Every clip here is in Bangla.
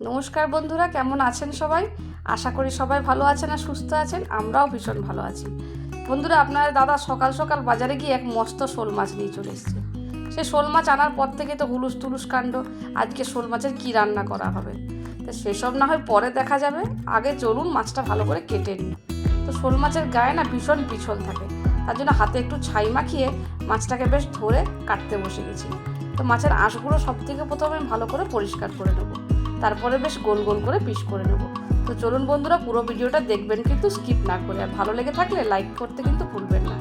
নমস্কার বন্ধুরা, কেমন আছেন সবাই? আশা করি সবাই ভালো আছেন আর সুস্থ আছেন, আমরাও ভীষণ ভালো আছি। বন্ধুরা, আপনার দাদা সকাল সকাল বাজারে গিয়ে এক মস্ত শোল মাছ নিয়ে চলে এসেছে। সে শোল মাছ আনার পর থেকে তো হুলুস তুলুস কাণ্ড, আজকে শোল মাছের কী রান্না করা হবে? তো সেসব না হয় পরে দেখা যাবে। আগে চলুন মাছটা ভালো করে কেটে নিই। তো শোল মাছের গায়ে না ভীষণ পিছল থাকে। তার জন্য হাতে একটু ছাই মাখিয়ে মাছটাকে বেশ ধরে কাটতে বসে গেছি। তো মাছের আঁশগুলো সব থেকে প্রথমে ভালো করে পরিষ্কার করে নেব। তারপরে বেশ গোল গোল করে পিস করে নেব। তো চলুন বন্ধুরা, পুরো ভিডিওটা দেখবেন কিন্তু স্কিপ না করে। আর ভালো লেগে থাকলে লাইক করতে কিন্তু ভুলবেন না।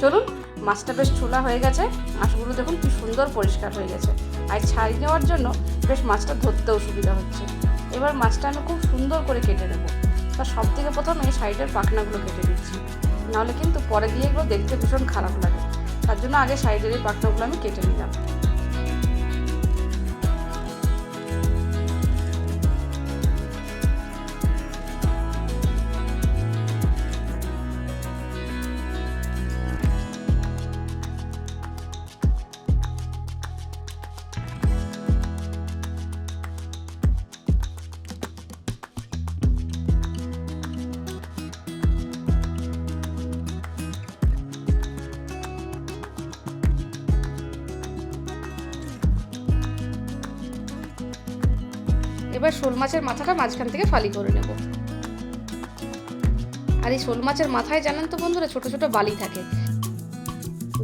চলুন, মাছটা বেশ ছোলা হয়ে গেছে। মাছগুলো দেখুন কি সুন্দর পরিষ্কার হয়ে গেছে। আর ছাড়ি নেওয়ার জন্য বেশ মাছটা ধরতেও সুবিধা হচ্ছে। এবার মাছটা আমি খুব সুন্দর করে কেটে নেব। তার সব থেকে প্রথমে এই সাইডের পাখনাগুলো কেটে দিচ্ছি নাহলে কিন্তু পরে দিয়ে এগুলো দেখতে ভীষণ খারাপ লাগে। তার জন্য আগে সাইডের এই পাখনাগুলো আমি কেটে নিলাম। এবার শোল মাছের মাথাটা মাঝখান থেকে ফালি করে নেব। আর এই শোল মাছের মাথায় জানেন তো বন্ধুরা, ছোট ছোট বালি থাকে।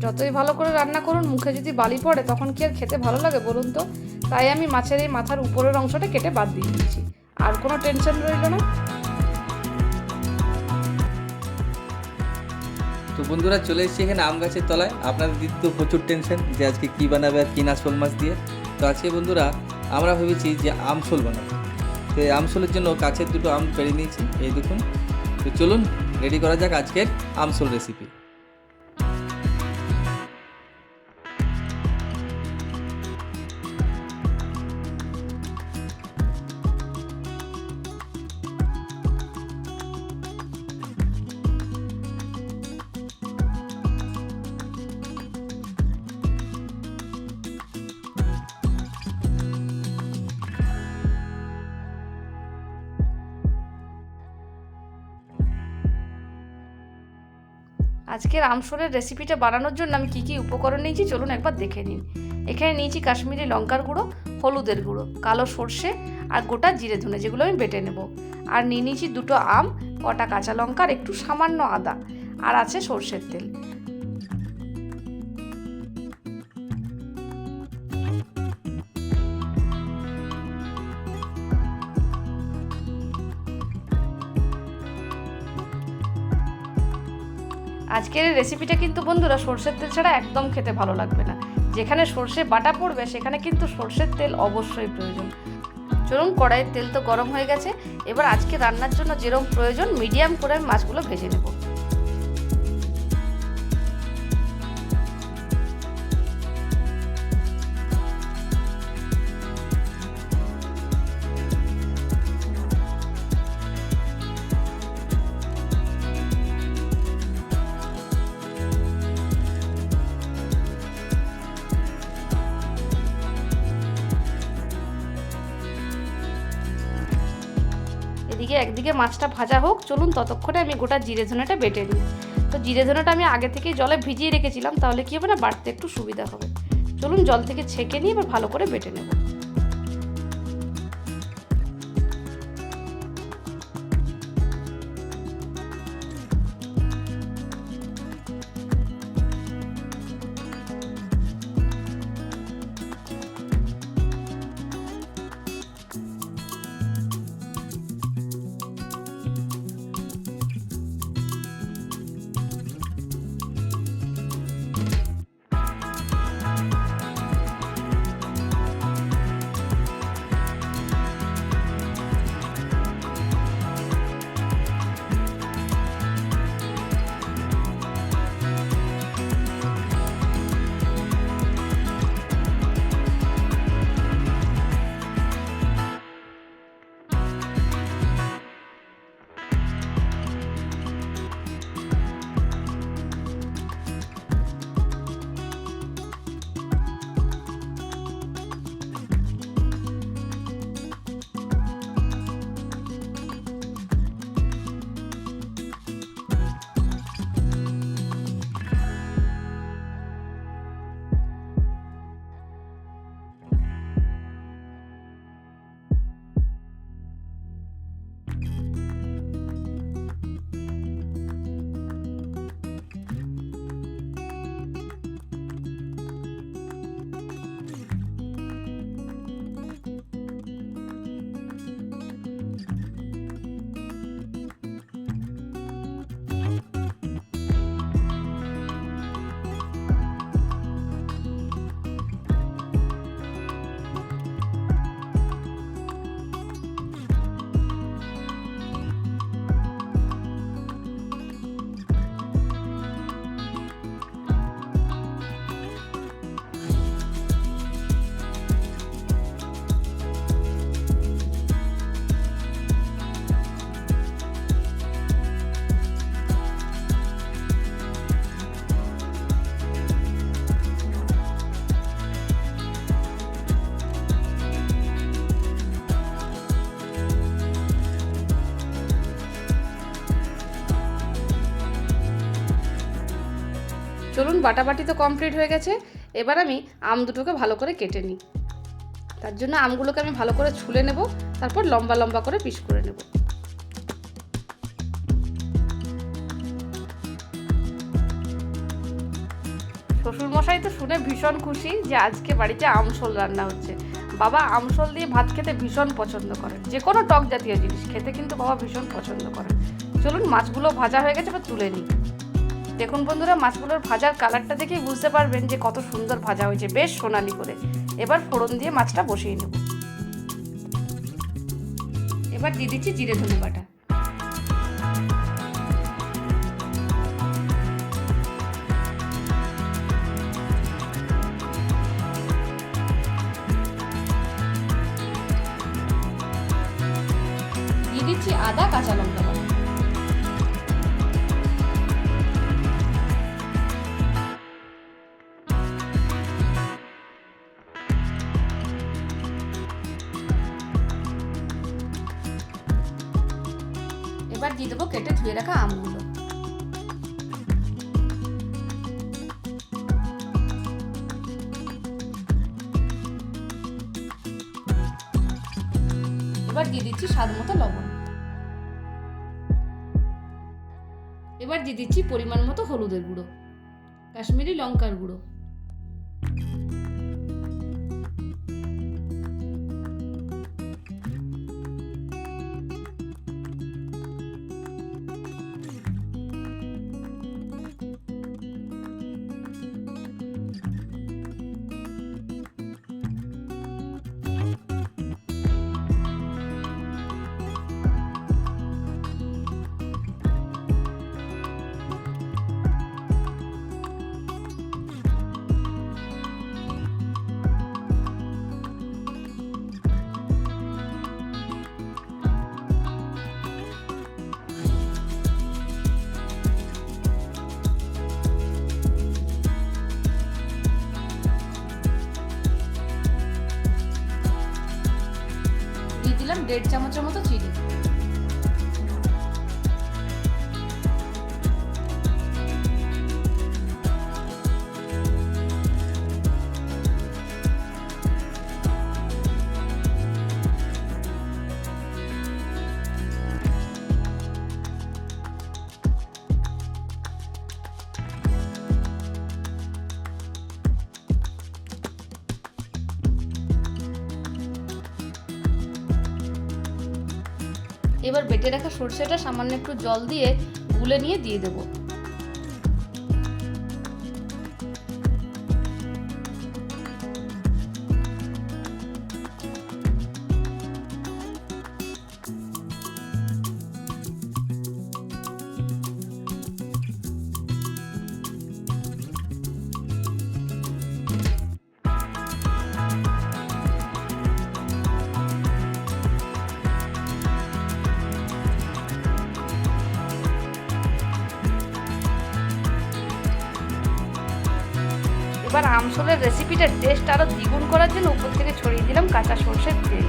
যতই ভালো করে রান্না করুন, মুখে যদি বালি পড়ে, তখন কি আর খেতে ভালো লাগে বলুন তো? তাই আমি মাছের এই মাথার উপরের অংশটা কেটে বাদ দিয়ে দিচ্ছি। আর কোনো টেনশন রইল না। তো বন্ধুরা, চলে এসেছি এখানে আম গাছের তলায়। আপনাদের দিদি তো প্রচুর টেনশন যে আজকে কী বানাবে আর কী না শোল মাছ দিয়ে। তো আজকে বন্ধুরা আমরা ভেবেছি যে আমসোল বানাবো। তো এই আমসোলের জন্য কাছের দুটো আম পেরে নিয়েছি, এই দেখুন। তো চলুন রেডি করা যাক আজকের আমসোল রেসিপি আজকের আমসোলের রেসিপিটা বানানোর জন্য আমি কী কী উপকরণ নিয়েছি চলুন একবার দেখে নিন। এখানে নিয়েছি কাশ্মীরি লঙ্কার গুঁড়ো, হলুদের গুঁড়ো, কালো সর্ষে আর গোটা জিরে ধনে যেগুলো আমি বেটে নেব। আর নিয়ে নিয়েছি দুটো আম, কটা কাঁচা লঙ্কা আর একটু সামান্য আদা, আর আছে সর্ষের তেল। আজকের এই রেসিপিটা কিন্তু বন্ধুরা সর্ষের তেল ছাড়া একদম খেতে ভালো লাগবে না। যেখানে সর্ষে বাটা পড়বে, সেখানে কিন্তু সর্ষের তেল অবশ্যই প্রয়োজন। চলুন, কড়াইয়ের তেল তো গরম হয়ে গেছে। এবার আজকে রান্নার জন্য যেরকম প্রয়োজন মিডিয়াম করে মাছগুলো ভেজে নেব। এদিকে একদিকে মাছটা ভাজা হোক, চলুন ততক্ষণে আমি গোটা জিরে ধনেটা বেটে নিই। তো জিরে ধনেটা আমি আগে থেকেই জলে ভিজিয়ে রেখেছিলাম, তাহলে কী হবে না, বাড়তে একটু সুবিধা হবে। চলুন জল থেকে ছেঁকে নিয়ে এবার ভালো করে বেটে নেব। বাটাবাটি তো কমপ্লিট হয়ে গেছে, এবার আমি আম দুটোকে ভালো করে কেটে নিই। তার জন্য আমগুলোকে আমি ভালো করে ছুলে নেব, তারপর লম্বা লম্বা করে পিস করে নেব। শ্বশুর মশাই তো শুনে ভীষণ খুশি যে আজকে বাড়িতে আমসোল রান্না হচ্ছে। বাবা আমসোল দিয়ে ভাত খেতে ভীষণ পছন্দ করেন। যে কোনো টক জাতীয় জিনিস খেতে কিন্তু বাবা ভীষণ পছন্দ করেন। চলুন মাছগুলো ভাজা হয়ে গেছে, এবার তুলে নিই। দেখুন বন্ধুরা, মাছগুলোর ভাজার কালারটা দেখেই বুঝতে পারবেন যে কত সুন্দর ভাজা হয়েছে। বেশ সোনালি করে। এবার ফোড়ন দিয়ে মাছটা বসিয়ে নেব। এবার দিয়ে দিচ্ছি জিরে ধনে বাটা দিচ্ছি আদা, কাঁচা লঙ্কা। দিয়ে দেবো কেটে ধুয়ে রাখা আমগুলো এবার দিয়ে দিচ্ছি স্বাদ মতো লবণ। এবার দিয়ে দিচ্ছি পরিমাণ মতো হলুদের গুঁড়ো, কাশ্মীরি লঙ্কার গুঁড়ো। দেড় চামচের মতো চিনি। এবার বেটে রাখা সর্ষেটা সামান্য একটু জল দিয়ে গুলে নিয়ে দিয়ে দেবো। আমসলের রেসিপিটার টেস্ট আরও দ্বিগুণ করার জন্য উপর থেকে ছড়িয়ে দিলাম কাঁচা সর্ষের তেল।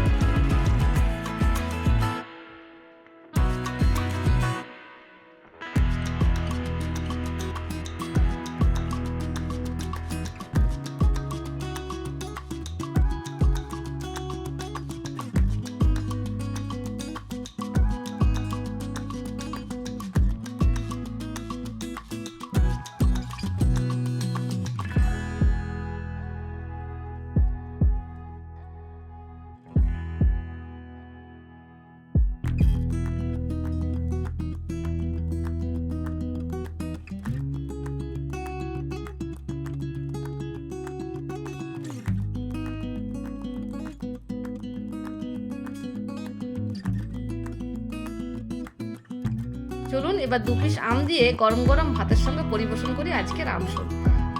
চলুন এবার দু পিস আম দিয়ে গরম গরম ভাতের সঙ্গে পরিবেশন করি আজকের আমসল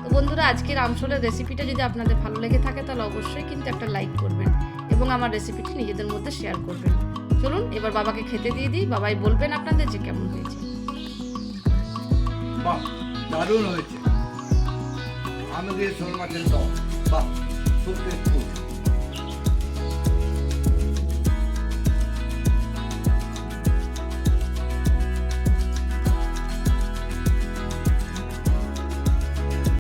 তো বন্ধুরা, আজকের আমসলের রেসিপিটা যদি আপনাদের ভালো লেগে থাকে, তাহলে অবশ্যই কিন্তু একটা লাইক করবেন এবং আমার রেসিপিটি নিজেদের মধ্যে শেয়ার করবেন। চলুন, এবার বাবাকে খেতে দিয়ে দিই। বাবাই বলবেন আপনাদের যে কেমন হয়েছে। দারুণ হয়েছে। আমি দিয়ে শোল মাছের বাহ